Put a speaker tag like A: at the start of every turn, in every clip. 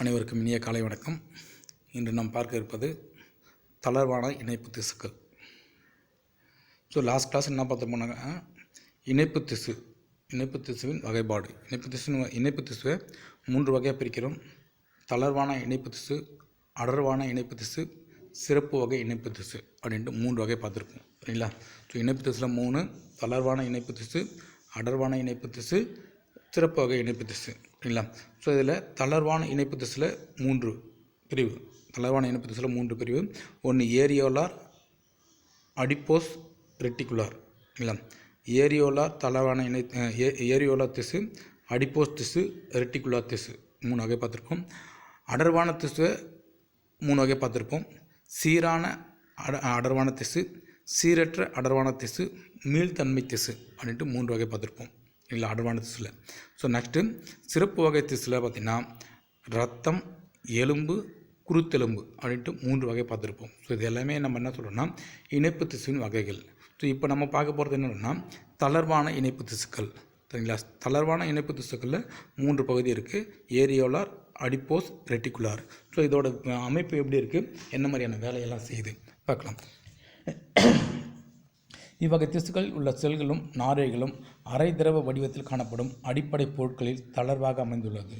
A: அனைவருக்கும் இனிய காலை வணக்கம். இன்று நாம் பார்க்க இருப்பது தளர்வான இணைப்பு திசுக்கள். ஸோ லாஸ்ட் கிளாஸ் என்ன பார்த்து போனாங்க? இணைப்பு திசு. இணைப்பு திசுவின் வகைப்பாடு. இணைப்பு திசு இணைப்பு திசுவை மூன்று வகையாக பிரிக்கிறோம். தளர்வான இணைப்பு திசு அடர்வான இணைப்பு திசு சிறப்பு வகை இணைப்பு திசு அப்படின்ட்டு மூன்று வகை பார்த்துருக்கோம் சரிங்களா? ஸோ இணைப்பு திசில் மூணு தளர்வான இணைப்பு திசு அடர்வான இணைப்பு திசு சிறப்பு வகை இணைப்பு திசு இல்லைங்களா? ஸோ இதில் தளர்வான இணைப்பு திசில் மூன்று பிரிவு. தளர்வான இணைப்பு திசில் மூன்று பிரிவு. ஒன்று ஏரியோலார் அடிப்போஸ் ரெட்டிகுலார் இல்லை ஏரியோலார் தளர்வான இணை ஏ ஏரியோலார் திசு அடிப்போஸ் திசு ரெட்டிகுலார் திசு மூணு வகை பார்த்துருப்போம். அடர்வான திசுவை மூணு வகை பார்த்துருப்போம். சீரான அட அடர்வான திசு சீரற்ற அடர்வான திசு மீள்தன்மை திசு அப்படின்ட்டு மூன்று வகை பார்த்துருப்போம். இல்லை அடர்வான திசில் ஸோ நெக்ஸ்ட்டு சிறப்பு வகை திசில் பார்த்திங்கன்னா ரத்தம் எலும்பு குருத்தெலும்பு அப்படின்ட்டு மூன்று வகை பார்த்துருப்போம். ஸோ இது எல்லாமே நம்ம என்ன சொல்கிறோம்னா இணைப்பு திசுவின் வகைகள். ஸோ இப்போ நம்ம பார்க்க போகிறது என்னென்னா தளர்வான இணைப்பு திசுக்கள். சரிங்களா? தளர்வான இணைப்பு திசுக்களில் மூன்று பகுதி இருக்குது ஏரியோலார் அடிப்போஸ் ரெட்டிகுலார். ஸோ இதோட அமைப்பு எப்படி இருக்குது என்ன மாதிரியான வேலையெல்லாம் செய்யுது? பார்க்கலாம். இவ்வகை திசுக்களில் உள்ள செல்களும் நாரைகளும் அரை திரவ வடிவத்தில் காணப்படும் அடிப்படை பொருட்களில் தளர்வாக அமைந்துள்ளது.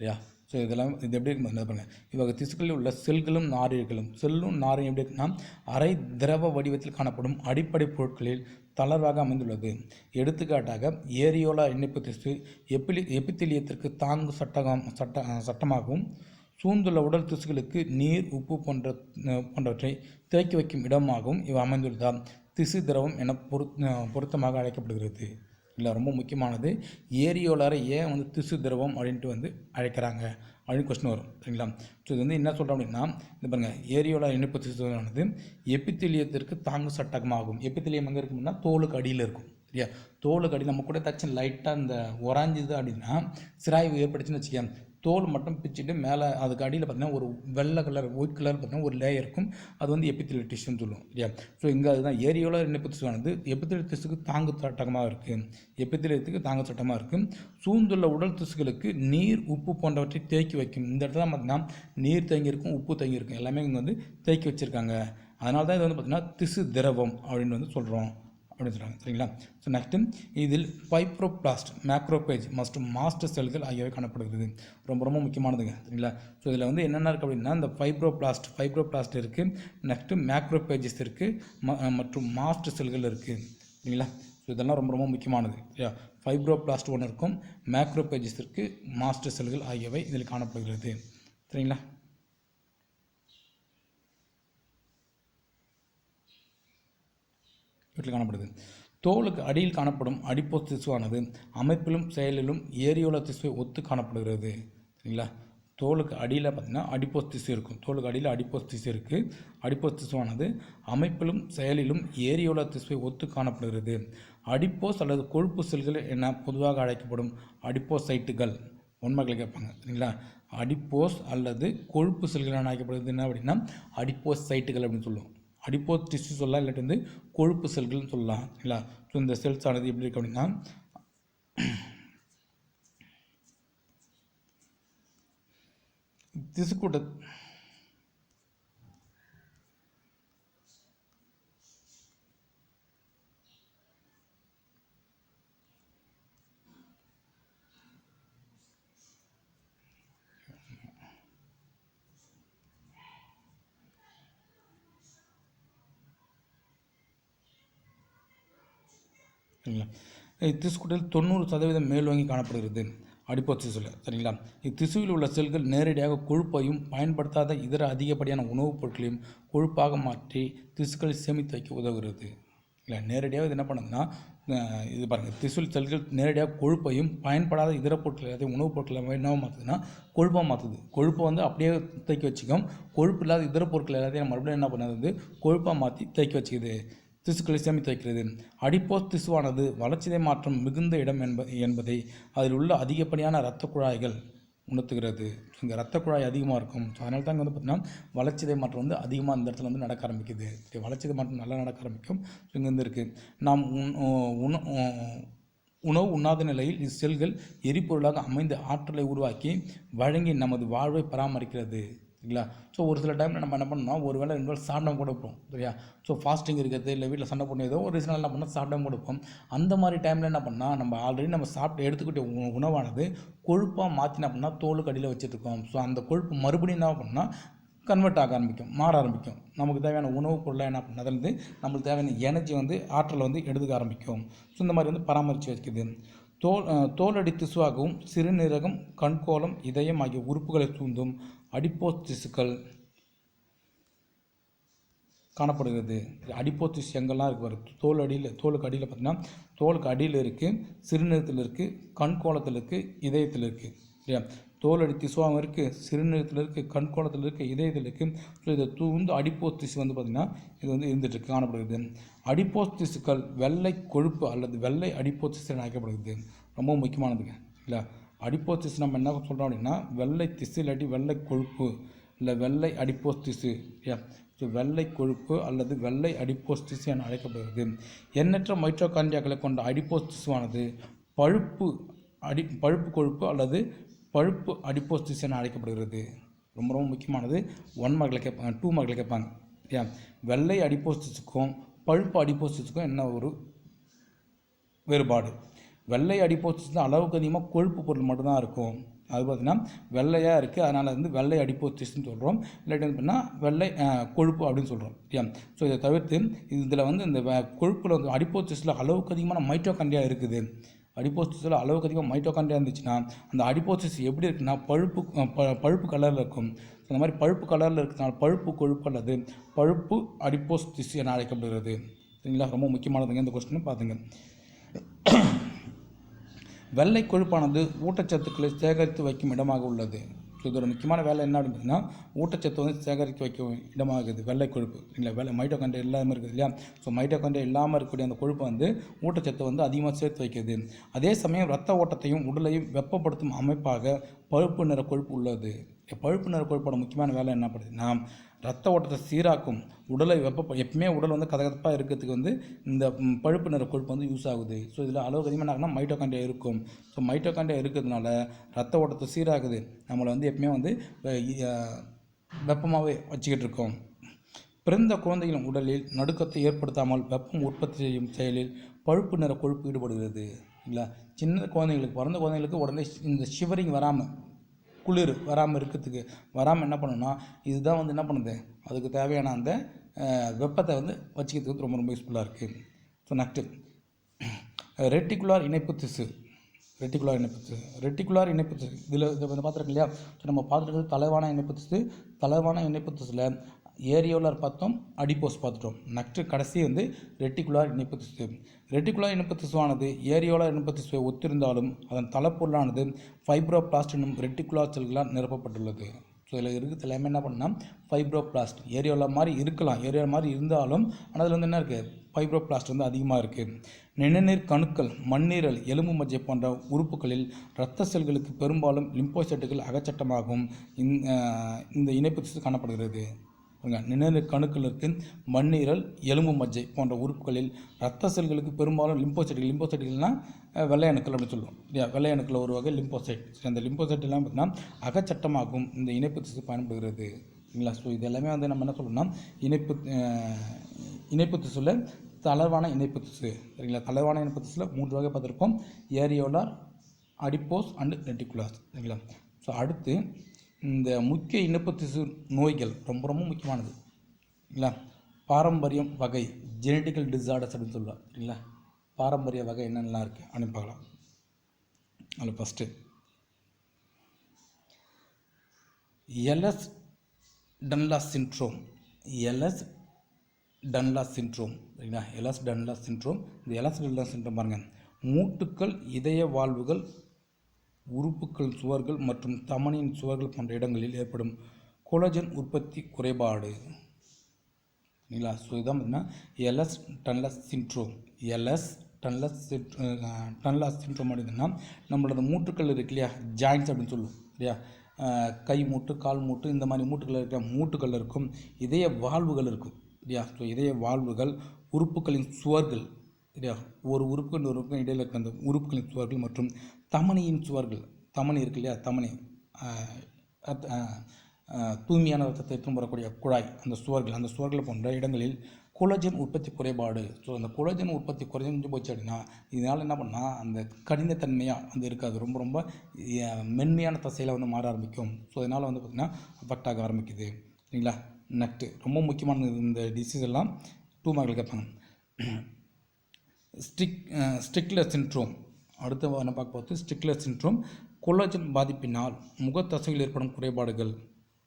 A: சரியா ஸோ இதெல்லாம் இது எப்படி இருக்கும் பண்ணுங்க இவ்வகை திசுக்களில் உள்ள செல்களும் நாரியர்களும் செல்லும் நாரையும் எப்படி இருக்குன்னா அரை திரவ வடிவத்தில் காணப்படும் அடிப்படை பொருட்களில் தளர்வாக அமைந்துள்ளது. எடுத்துக்காட்டாக ஏரியோலா இணைப்பு திசு எப்பிலி எபித்திலியத்திற்கு தாங்கு சட்டகம் சட்ட சட்டமாகவும் சூழ்ந்துள்ள உடல் திசுக்களுக்கு நீர் உப்பு போன்ற போன்றவற்றை தேக்கி வைக்கும் இடமாகவும் இவை அமைந்துள்ளதால் திசு திரவம் என பொரு பொருத்தமாக அழைக்கப்படுகிறது. இல்லை ரொம்ப முக்கியமானது ஏரியோலாரை ஏன் வந்து திசு திரவம் அப்படின்ட்டு வந்து அழைக்கிறாங்க அப்படின்னு கொஸ்டின் வரும் சரிங்களா? ஸோ இது வந்து என்ன சொல்கிறோம் அப்படின்னா இந்த பாருங்கள் ஏரியோலார் இணைப்பு திசுவானது எப்பித்திலியத்திற்கு தாங்கு சட்டகமாகும். எப்பித்திலியம் எங்கே இருக்கும்னா தோலுக்கு அடியில் இருக்கும் சரியா? தோலுக்கு அடியில் நம்ம கூட தச்சு லைட்டாக இந்த உறாஞ்சுது அப்படின்னா சிராய்வு ஏற்பட்டுச்சுன்னு வச்சுக்கோங்க தோல் மட்டும் பிச்சுட்டு மேலே அதுக்கு அடியில் பார்த்தீங்கன்னா ஒரு வெள்ளை கலர் ஒயிட் கலர் பார்த்தீங்கன்னா ஒரு லேயர் இருக்கும். அது வந்து எப்பித்திலியல் டிஷ்ஷுன்னு சொல்லுவோம் இல்லையா? ஸோ இங்கே அதுதான் ஏரியோல இணைப்பு திசுவானது எப்பித்திலியல் திசுக்கு தாங்கு சட்டமாக இருக்குது எப்பித்திலத்துக்கு தாங்கு சட்டமாக இருக்குது சூழ்ந்துள்ள உடல் திசுக்களுக்கு நீர் உப்பு போன்றவற்றை தேக்கி வைக்கும். இந்த இடத்துல பார்த்தீங்கன்னா நீர் தேங்கியிருக்கும் உப்பு தேங்கியிருக்கும். எல்லாமே இங்கே வந்து தேக்கி வச்சுருக்காங்க. அதனால தான் இது வந்து பார்த்திங்கன்னா திசு திரவம் அப்படின்னு வந்து சொல்கிறோம் அப்படின்னு சொல்கிறாங்க சரிங்களா ஸோ நெக்ஸ்ட்டு இதில் ஃபைப்ரோபிளாஸ்ட் மேக்ரோபேஜ் மற்றும் மாஸ்டர் செல்கள் ஆகியவை காணப்படுகிறது. ரொம்ப ரொம்ப முக்கியமானதுங்க. சரிங்களா? ஸோ இதில் வந்து என்னென்ன இருக்குது அப்படின்னா இந்த ஃபைப்ரோபிளாஸ்ட் ஃபைப்ரோபிளாஸ்ட் இருக்குது நெக்ஸ்ட்டு மேக்ரோபேஜஸ் இருக்குது ம மற்றும் மாஸ்டர் செல்கள் இருக்குது சரிங்களா? ஸோ இதெல்லாம் ரொம்ப ரொம்ப முக்கியமானது. சரியா? ஃபைப்ரோபிளாஸ்ட் ஒன்று இருக்கும். மேக்ரோபேஜஸ் இருக்குது மாஸ்டர் செல்கள் ஆகியவை இதில் காணப்படுகிறது. சரிங்களா? வீட்டில் காணப்படுது. தோலுக்கு அடியில் காணப்படும் அடிப்போ திசுவானது அமைப்பிலும் செயலிலும் ஏரியோல திசுவை ஒத்து காணப்படுகிறது. சரிங்களா? தோலுக்கு அடியில் பார்த்திங்கன்னா அடிப்போஸ் திசு இருக்கும். தோலுக்கு அடியில் அடிப்போஸ் திசு இருக்குது அடிப்போஸ் திசுவானது அமைப்பிலும் செயலிலும் ஏரியோல திசுவை ஒத்து காணப்படுகிறது. அடிப்போஸ் அல்லது கொழுப்பு செல்கள் என பொதுவாக அழைக்கப்படும் அடிப்போசைட்டுகள் உண்மைகளை கேட்பாங்க. சரிங்களா? அடிப்போஸ் அல்லது கொழுப்பு செல்கள் என அழைக்கப்படுகிறது. என்ன அப்படின்னா அடிப்போஸ் சைட்டுகள் அப்படின்னு சொல்லுவோம். அடிப்போ டிஷ்யூ சொல்லலாம் இல்லாட்டி வந்து கொழுப்பு செல்கள்னு சொல்லலாம் இல்லைங்களா ஸோ இந்த செல்ஸ் ஆனது எப்படி இருக்கு அப்படின்னா திசுக்கூட்ட சரிங்களா? இத்திசுக்கூட்டில் தொண்ணூறு சதவீதம் மேல்வாங்கி காணப்படுகிறது. அடிப்போ திசுவில் சரிங்களா? இத்திசுவில் உள்ள செல்கள் நேரடியாக கொழுப்பையும் பயன்படுத்தாத இதர அதிகப்படியான உணவுப் பொருட்களையும் கொழுப்பாக மாற்றி திசுக்களை சேமித்து வைக்க உதவுகிறது. இல்லை நேரடியாக இது என்ன பண்ணுதுன்னா இது பாருங்கள் திசுவில் செல்கள் நேரடியாக கொழுப்பையும் பயன்படாத இதர பொருட்கள் எல்லாத்தையும் உணவுப் பொருட்கள் என்ன மாற்றுதுன்னா கொழுப்பாக மாற்றுது கொழுப்பை வந்து அப்படியே தேக்கி வச்சுக்கும். கொழுப்பு இல்லாத இதர பொருட்கள் எல்லாத்தையும் மறுபடியும் என்ன பண்ணுது? வந்து கொழுப்பாக மாற்றி தேக்கி வச்சுக்குது. திசுக்களை சேமித்து வைக்கிறது அடிப்போஸ் திசுவானது வளர்ச்சிதை மாற்றம் மிகுந்த இடம் என்ப என்பதை அதில் உள்ள அதிகப்படியான இரத்த குழாய்கள் உணர்த்துகிறது. இங்கே இரத்த குழாய் அதிகமாக இருக்கும். ஸோ அதனால தான் இங்கே வந்து பார்த்திங்கன்னா வளர்ச்சிதை மாற்றம் வந்து அதிகமாக இந்த இடத்துல வந்து நடக்க ஆரம்பிக்குது. வளர்ச்சிதை மாற்றம் நல்லா நடக்க ஆரம்பிக்கும். ஸோ இங்கே வந்து இருக்குது நாம் உண உணவு உண்ணாத நிலையில் இச்செல்கள் எரிபொருளாக அமைந்து ஆற்றலை உருவாக்கி வழங்கி நமது வாழ்வை பராமரிக்கிறது. சரிங்களா ஸோ ஒரு சில டைமில் நம்ம என்ன பண்ணோம் ஒரு வேளை ரெண்டு வேளை சாப்பிடாம கூட இருப்போம் சரியா? ஸோ ஃபாஸ்டிங் இருக்கிறது இல்லை வீட்டில் சண்டை பண்ணி ஏதோ ஒரு ரீசனால் என்ன பண்ணால் சாப்பிடாம கொடுப்போம் அந்த மாதிரி டைமில் என்ன பண்ணால் நம்ம ஆல்ரெடி நம்ம சாப்பிட்டு எடுத்துக்கிட்ட உணவானது கொழுப்பாக மாற்றின பண்ணால் தோலுக்கு அடியில் வச்சுருக்கோம் ஸோ அந்த கொழுப்பு மறுபடியும் என்ன பண்ணால் கன்வெர்ட் ஆக ஆரம்பிக்கும் மாற ஆரம்பிக்கும். நமக்கு தேவையான உணவுப் பொருளை என்ன பண்ணதுலேருந்து நம்மளுக்கு தேவையான எனர்ஜி வந்து ஆற்றலை வந்து எடுத்துக்க ஆரம்பிக்கும். ஸோ இந்த மாதிரி வந்து பராமரித்து வைக்குது தோல் தோலடி திசுவாகவும் சிறுநீரகம் கண்கோலம் இதயம் ஆகிய உறுப்புகளை தூண்டும். அடிப்போஸ் திசுக்கள் காணப்படுகிறது. அடிப்போஸ் திசு எங்கெல்லாம் இருக்குது பாரு? தோல் அடியில் தோலுக்கு அடியில் பார்த்தீங்கன்னா தோலுக்கு அடியில் இருக்குது சிறுநீரத்தில் இருக்குது கண்கோலத்தில் இருக்குது இதயத்தில் இருக்குது சரியா அடி திசுவாகவும் இருக்குது சிறுநீரத்தில் இருக்குது கண்கோலத்தில் இருக்குது இதயத்தில் இருக்குது ஸோ இதை தூந்து அடிப்போஸ் திசு வந்து பார்த்திங்கன்னா இது வந்து இருந்துட்டு காணப்படுகிறது. அடிப்போஸ் திசுக்கள் வெள்ளை கொழுப்பு அல்லது வெள்ளை அடிப்போஸ் திசு அழைக்கப்படுகிறது. ரொம்ப முக்கியமானதுங்க. இல்லை அடிப்போஸ் திசு நம்ம என்ன சொல்கிறோம் அப்படின்னா வெள்ளை திசு இல்லாட்டி வெள்ளை கொழுப்பு இல்லை வெள்ளை அடிப்போஸ் திசு ஸோ வெள்ளை கொழுப்பு அல்லது வெள்ளை அடிப்போஸ் திசு என அழைக்கப்படுகிறது. எண்ணற்ற மைட்ரோகாண்டியாக்களை கொண்ட அடிப்போஸ் திசுவானது பழுப்பு அடி பழுப்பு கொழுப்பு அல்லது பழுப்பு அடிப்போஸ் திசு என அழைக்கப்படுகிறது. ரொம்ப ரொம்ப முக்கியமானது. ஒன் மார்க்கில் கேட்பாங்க டூ மார்க்கில் கேட்பாங்க சரியா வெள்ளை அடிப்போஸ் திசுக்கும் பழுப்பு அடிப்போஸ் திசுக்கும் என்ன ஒரு வேறுபாடு? வெள்ளை அடிப்போசிஸ் அளவுக்கு அதிகமாக கொழுப்பு பொருள் மட்டும்தான் இருக்கும். அது பார்த்திங்கன்னா வெள்ளையாக இருக்குது அதனால் வந்து வெள்ளை அடிப்போசிஸ்ன்னு சொல்கிறோம் இல்லாட்டி வந்து பார்த்தீங்கன்னா வெள்ளை கொழுப்பு அப்படின்னு சொல்கிறோம் சரியா ஸோ இதை தவிர்த்து இதில் வந்து இந்த கொழுப்பில் வந்து அடிப்போசிஸில் அளவுக்கு அதிகமான மைட்டோகாண்டியா இருக்குது. அடிப்போசிஸில் அளவுக்கு அதிகமாக மைட்டோகாண்டியா இருந்துச்சுன்னா அந்த அடிப்போசிஸ் எப்படி இருக்குன்னா பழுப்பு ப- பழுப்பு கலரில் இருக்கும். ஸோ மாதிரி பழுப்பு கலரில் இருக்கிறதுனால பழுப்பு கொழுப்பு அல்லது பழுப்பு அடிப்போஸ் திசு என அழைக்கப்படுகிறது. சரிங்களா? ரொம்ப முக்கியமானதுங்க இந்த கொஸ்டின் பார்த்துங்க வெள்ளை கொழுப்பானது ஊட்டச்சத்துக்களை சேகரித்து வைக்கும் இடமாக உள்ளது. ஸோ இதோட முக்கியமான வேலை என்ன அப்படின்னா ஊட்டச்சத்து வந்து சேகரித்து வைக்கும் இடமாகுது வெள்ளை கொழுப்பு. இல்லை வெள்ளை மைட்டோகாண்டியா இல்லாமல் இருக்குது இல்லையா? ஸோ மைட்டோகாண்டியா இல்லாமல் இருக்கக்கூடிய அந்த கொழுப்பு வந்து ஊட்டச்சத்தை வந்து அதிகமாக சேர்த்து வைக்குது. அதே சமயம் ரத்த ஓட்டத்தையும் உடலையும் வெப்பப்படுத்தும் அமைப்பாக பழுப்பு நிற கொழுப்பு உள்ளது. பழுப்பு நிற கொழுப்போட முக்கியமான வேலை என்ன பண்ணுதுன்னா ரத்த ஓட்டத்தை சீராக்கும் உடலை வெப்ப எப்பவுமே உடல் வந்து கதகதப்பாக இருக்கிறதுக்கு வந்து இந்த பழுப்பு நிற கொழுப்பு வந்து யூஸ் ஆகுது. ஸோ இதில் அளவுக்கு அதிகமாக என்ன ஆகுனா மைட்டோகாண்டியா இருக்கும். ஸோ மைட்டோகாண்டியா இருக்கிறதுனால ரத்த ஓட்டத்தை சீராகுது. நம்மளை வந்து எப்பவுமே வந்து வெப்பமாகவே வச்சுக்கிட்டு இருக்கோம். பிறந்த குழந்தைகளின் உடலில் நடுக்கத்தை ஏற்படுத்தாமல் வெப்பம் உற்பத்தி செய்யும் செயலில் பழுப்பு நிற கொழுப்பு ஈடுபடுகிறது. இல்லை சின்ன குழந்தைங்களுக்கு பிறந்த குழந்தைங்களுக்கு உடனே இந்த ஷிவரிங் வராமல் குளிர் வராமல் இருக்கிறதுக்கு வராமல் என்ன பண்ணணும்னா இதுதான் வந்து என்ன பண்ணுது? அதுக்கு தேவையான அந்த வெப்பத்தை வந்து வச்சுக்கிறதுக்கு ரொம்ப ரொம்ப யூஸ்ஃபுல்லாக இருக்குது ஸோ நெக்ஸ்ட்டு ரெட்டிகுலார் இணைப்பு திசு. ரெட்டிகுலார் இணைப்பு திசு. ரெட்டிகுலார் இணைப்பு திசு. இதில் இதை வந்து பார்த்துருக்கோம் இல்லையா? ஸோ நம்ம பார்த்துருக்கிறது தலைவான இணைப்பு திசு. தலைவான இணைப்பு திசுல ஏரியோலர் பார்த்தோம் அடிப்போஸ் பார்த்துட்டோம். நெக்ஸ்ட்டு கடைசி வந்து ரெட்டிகுலார் இணைப்பு திசு ரெட்டிகுலார் இணைப்பு திசுவானது ஏரியோலர் இணைப்பு திசுவை ஒத்திருந்தாலும் அதன் தலைப்பொருளானது ஃபைப்ரோபிளாஸ்ட் என்னும் ரெட்டிகுலார் செல்களால் நிரப்பப்பட்டுள்ளது. ஸோ இதில் இருக்கிறது எல்லாமே என்ன பண்ணால் ஃபைப்ரோபிளாஸ்ட். ஏரியோலா மாதிரி இருக்கலாம் ஏரியோ மாதிரி இருந்தாலும் ஆனால் அதில் வந்து என்ன இருக்குது ஃபைப்ரோபிளாஸ்ட் வந்து அதிகமாக இருக்குது நிணநீர் கணுக்கள் மண்ணீரல் எலும்பு மஜ்ஜை போன்ற உறுப்புகளில் இரத்த செல்களுக்கு பெரும்பாலும் லிம்போசைட்டுகள் அகச்சட்டமாகும். இந்த இந்த இணைப்பு திசு காணப்படுகிறது. நிணநீர் கணுக்கள் இருக்கு மண்ணீரல் எலும்பு மஜ்ஜை போன்ற உறுப்புகளில் இரத்த செல்களுக்கு பெரும்பாலும் லிம்போசைட்டுகள் லிம்போசைட்டுகள்னால் வெள்ளை அணுக்கள் அப்படின்னு சொல்லுவோம். இல்லையா? வெள்ளை அணுக்கள் ஒரு வகை லிம்போசைட் அந்த லிம்போசைட் எல்லாம் பார்த்தீங்கன்னா அகச்சட்டமாகும் இந்த இணைப்பு திசு பயன்படுகிறது. சரிங்களா ஸோ இது எல்லாமே வந்து நம்ம என்ன சொல்லணும்னா இணைப்பு இணைப்பு திசுல தளர்வான இணைப்பு திசு. சரிங்களா? தளர்வான இணைப்பு திசுல மூன்று வகை பார்த்துருப்போம். Areolar adipose and reticular. சரிங்களா? ஸோ அடுத்து இந்த முக்கிய இணைப்பு திசு நோய்கள் ரொம்ப ரொம்ப முக்கியமானது. சரிங்களா பாரம்பரியம் வகை ஜெனட்டிக்கல் டிசார்டர்ஸ் அப்படின்னு சொல்லுவாங்க சரிங்களா? பாரம்பரிய வகை என்னென்னலாம் இருக்குது அப்படின்னு பார்க்கலாம். அதில் first Ehlers Danlos syndrome Ehlers Danlos syndrome சரிங்களா? எலஸ் டன்லாஸ் சின்ட்ரோம் இந்த எலஸ் டன்லாஸ் சின்ட்ரோம் பாருங்கள் மூட்டுக்கள் இதய வாழ்வுகள் உறுப்புகள் சுவர்கள் மற்றும் தமனியின் சுவர்கள் போன்ற இடங்களில் ஏற்படும் கொலஜன் உற்பத்தி குறைபாடு. சரிங்களா ஸோ இதான் பார்த்தீங்கன்னா Ehlers Danlos syndrome Ehlers Danlos Danlos syndrome அப்படின்னா நம்மளோட மூட்டுக்கள் இருக்கு இல்லையா? ஜாயின்ஸ் அப்படின்னு சொல்லுவோம் இல்லையா? கை மூட்டு கால் மூட்டு இந்த மாதிரி மூட்டுகள் இருக்க மூட்டுகள் இருக்கும். இதய வாழ்வுகள் இருக்கும் இல்லையா? ஸோ இதய வாழ்வுகள் உறுப்புகளின் சுவர்கள் சரியா ஒரு உறுப்புகள் இன்னொரு உறுப்புக்கும் இடையில் இருக்க அந்த உறுப்புகளின் சுவர்கள் மற்றும் தமனியின் சுவர்கள் தமனி இருக்கு இல்லையா? தமனி தூய்மையான ரத்தத்தை எடுத்து வரக்கூடிய குழாய் அந்த சுவர்கள் அந்த சுவர்கள் போன்ற இடங்களில் குலஜன் உற்பத்தி குறைபாடு. ஸோ அந்த குலஜன் உற்பத்தி குறைஞ்சு போச்சு அப்படின்னா இதனால் என்ன பண்ணால் அந்த கடினத்தன்மையாக வந்து இருக்காது. ரொம்ப ரொம்ப மென்மையான தசையில் வந்து மாற ஆரம்பிக்கும். ஸோ அதனால் வந்து பார்த்திங்கன்னா அஃபெக்ட் ஆக ஆரம்பிக்குது. சரிங்களா? நெக்ஸ்ட்டு ரொம்ப முக்கியமான இந்த டிசீஸ் எல்லாம் டூ மார்க்கில் கேட்பாங்க. ஸ்டிக் ஸ்டிக்லர் சின்ட்ரோம் அடுத்து என்ன பார்க்க போகிறது ஸ்டிக்லர் சின்ட்ரோம். கொலாஜன் பாதிப்பினால் முகத்தசையில் ஏற்படும் குறைபாடுகள்.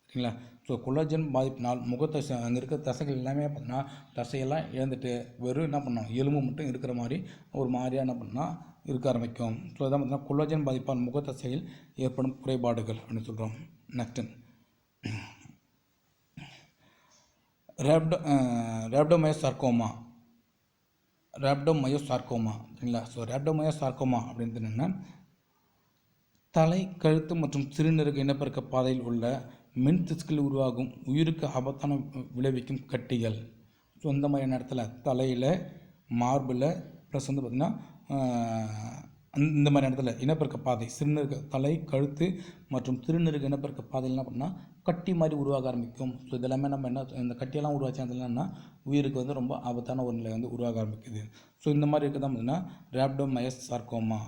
A: சரிங்களா? ஸோ கொலாஜன் பாதிப்பினால் முகத்தசை அங்கே இருக்கிற தசைகள் எல்லாமே பார்த்தீங்கன்னா தசையெல்லாம் இழந்துட்டு வெறும் என்ன பண்ணோம் எலும்பு மட்டும் இருக்கிற மாதிரி ஒரு மாதிரியாக என்ன பண்ணால் இருக்க ஆரம்பிக்கும். ஸோ அதான் பார்த்தீங்கன்னா கொலாஜன் பாதிப்பால் முகத்தசையில் ஏற்படும் குறைபாடுகள் அப்படின்னு சொல்கிறோம் next rhabdo rhabdomyos sarcoma rhabdomyo sarcoma சரிங்களா? ஸோ ரேப்டோமயோ சார்கோமா அப்படின்றது என்னென்னா தலை கழுத்து மற்றும் சிறுநீரக இனப்பெருக்க பாதையில் உள்ள மென் திசுக்களில் உருவாகும். உயிருக்கு ஆபத்தான விளைவிக்கும் கட்டிகள். ஸோ இந்த மாதிரியான இடத்துல தலையில் மார்பில் ப்ளஸ் வந்து பார்த்திங்கன்னா இந்த மாதிரி இடத்துல இனப்பெருக்க பாதை சிறுநீரக தலை கழுத்து மற்றும் திருநீரக இனப்பெருக்க பாதையில் என்ன பண்ணால் கட்டி மாதிரி உருவாக ஆரம்பிக்கும். ஸோ இதெல்லாமே நம்ம என்ன இந்த கட்டியெல்லாம் உருவாச்சு அதில் என்னன்னா உயிருக்கு வந்து ரொம்ப ஆபத்தான ஒரு நிலை வந்து உருவாக ஆரம்பிக்குது. ஸோ இந்த மாதிரி இருக்குது தான் பார்த்தீங்கன்னா rhabdomyos sarcoma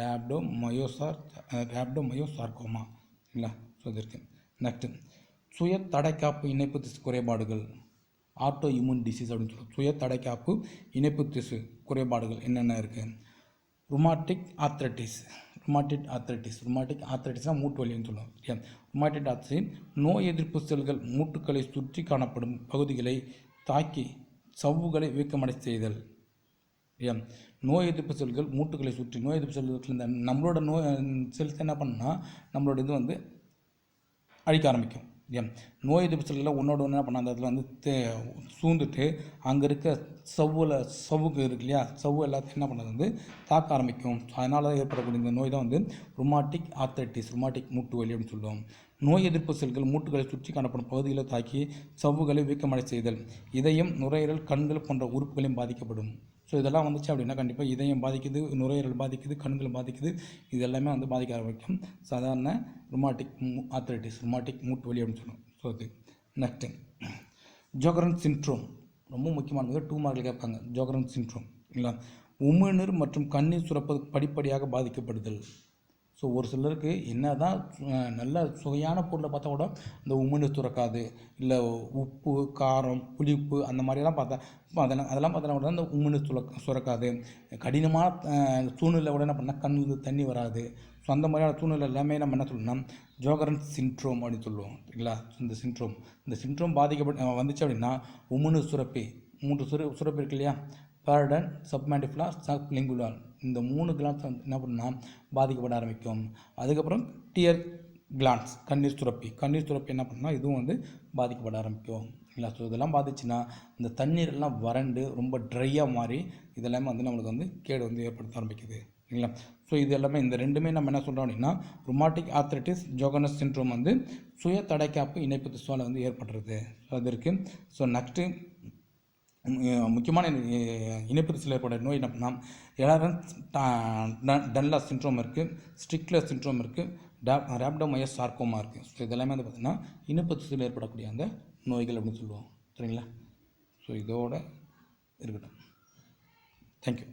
A: rhabdo myosar rhabdo myo sarcoma சரிங்களா ஸோ இது இருக்குது நெக்ஸ்ட்டு சுய தடைக்காப்பு இணைப்பு திசு குறைபாடுகள். ஆட்டோ இம்யூன் டிசீஸ் அப்படின்னு சொல்லுவோம். சுய தடைக்காப்பு இணைப்பு திசு குறைபாடுகள் என்னென்ன இருக்குது rheumatic arthritis rheumatic arthritis rheumatic ஆத்ரட்டிஸ்னால் மூட்டு வலின்னு சொல்லுவோம் சரியா ருமாட்டிக் ஆத்ரட்டிஸ் நோய் எதிர்ப்பு செல்கள் மூட்டுகளை சுற்றி காணப்படும் பகுதிகளை தாக்கி சவ்வுகளை வீக்கமடை செய்தல். சரியா நோய் எதிர்ப்பு செல்கள் மூட்டுகளை சுற்றி நோய் எதிர்ப்பு செல்கள் இந்த நம்மளோட நோய் செல்ஸ் என்ன பண்ணால் நம்மளோட இது வந்து அழிக்க ஆரம்பிக்கும். இல்லையா நோய் எதிர்ப்பு செல்களை ஒன்றோட ஒன்று என்ன பண்ண அந்த இடத்துல வந்து தே சூழ்ந்துட்டு அங்கே இருக்க சவ்வில் சவ்வுக்கு இருக்கு இல்லையா? சவ்வு எல்லாத்தையும் என்ன பண்ணுறது வந்து தாக்க ஆரம்பிக்கும். அதனால் ஏற்படக்கூடிய இந்த நோய் தான் வந்து ருமாட்டிக் ஆர்த்தரைட்டிஸ் ருமாட்டிக் மூட்டு வலி அப்படின்னு சொல்லுவோம். நோய் எதிர்ப்பு செல்கள் மூட்டுகளை சுற்றி காணப்படும் பகுதிகளை தாக்கி சவ்வுகளை வீக்கமடை செய்தல். இதயம் நுரையீரல் கண்கள் போன்ற உறுப்புகளையும் பாதிக்கப்படும். ஸோ இதெல்லாம் வந்துச்சு அப்படின்னா கண்டிப்பாக இதயம் பாதிக்குது நுரையீரல் பாதிக்குது கண்கள் பாதிக்குது. இது எல்லாமே வந்து பாதிக்க ஆரம்பிக்கும். சாதாரண ருமாட்டிக் ஆர்த்தரைட்டிஸ் ருமாட்டிக் மூட்டு வலி அப்படின்னு சொல்லுவோம். ஸோ அது நெக்ஸ்ட்டு ஜோகரன் சின்ட்ரோம் ரொம்ப முக்கியமானது டூ மார்க்கில் கேட்பாங்க. ஜோகரன் சின்ட்ரோம் இல்லைங்களா? உமிழ்நீர் மற்றும் கண்ணீர் சுரப்பது படிப்படியாக பாதிக்கப்படுதல். ஸோ ஒரு சிலருக்கு என்ன தான் நல்ல சுவையான பொருளை பார்த்தா கூட இந்த உமிழ்நீர் சுரக்காது இல்லை உப்பு காரம் புளிப்பு அந்த மாதிரியெல்லாம் பார்த்தா அதெல்லாம் அதெல்லாம் பார்த்தா கூட இந்த உமிழ்நீர் சுரக் சுரக்காது. கடினமான சூழ்நிலை கூட என்ன பண்ணால் கண்ணு தண்ணி வராது. ஸோ அந்த மாதிரியான சூழ்நிலை எல்லாமே நம்ம என்ன சொல்லணும்னா ஜோகரன் சின்ட்ரோம் அப்படின்னு சொல்லுவோம் சரிங்களா இந்த சின்ட்ரோம் இந்த சின்ட்ரோம் பாதிக்கப்பட்ட வந்துச்சு அப்படின்னா உமிழ்நீர் சுரப்பி மூன்று சுர சுரப்பி இருக்கு இல்லையா? பேரடன் சப்மேண்டிஃப்லா சப் லிங்குலான் இந்த மூணு கிளான்ஸ் வந்து என்ன பண்ணுன்னா பாதிக்கப்பட ஆரம்பிக்கும். அதுக்கப்புறம் டியர் கிளான்ஸ் கண்ணீர் சுரப்பி கண்ணீர் சுரப்பி என்ன பண்ணால் இதுவும் வந்து பாதிக்கப்பட ஆரம்பிக்கும். இல்லைங்களா? ஸோ இதெல்லாம் பாதிச்சுன்னா இந்த தண்ணீர் எல்லாம் வறண்டு ரொம்ப ட்ரையாக மாறி இதெல்லாமே வந்து நம்மளுக்கு வந்து கேடு வந்து ஏற்படுத்த ஆரம்பிக்குது. இல்லைங்களா? ஸோ இது எல்லாமே இந்த ரெண்டுமே நம்ம என்ன சொல்கிறோம் அப்படின்னா ருமாட்டிக் ஆர்த்ரைட்டிஸ் ஜோகனஸ் சின்ட்ரோம் வந்து சுய தடைக்காப்பு இணைப்பு திசுவால் வந்து ஏற்படுறது. ஸோ அது இருக்குது ஸோ நெக்ஸ்ட்டு முக்கியமான அஹ், இணைப்பு ஏற்பட நோய் என்ன பண்ணால் எலரன்ஸ் டன்லா சின்ட்ரோம் இருக்குது ஸ்ட்ரிக்லர் சின்ட்ரோம் இருக்குது டா ரேப்டோமயஸ் சார்க்கோமா இருக்குது ஸோ இதெல்லாமே வந்து பார்த்திங்கன்னா இணைப்பு ஏற்படக்கூடிய அந்த நோய்கள் அப்படின்னு சொல்லுவோம். சரிங்களா? ஸோ இதோட இருக்கட்டும். தேங்க்யூ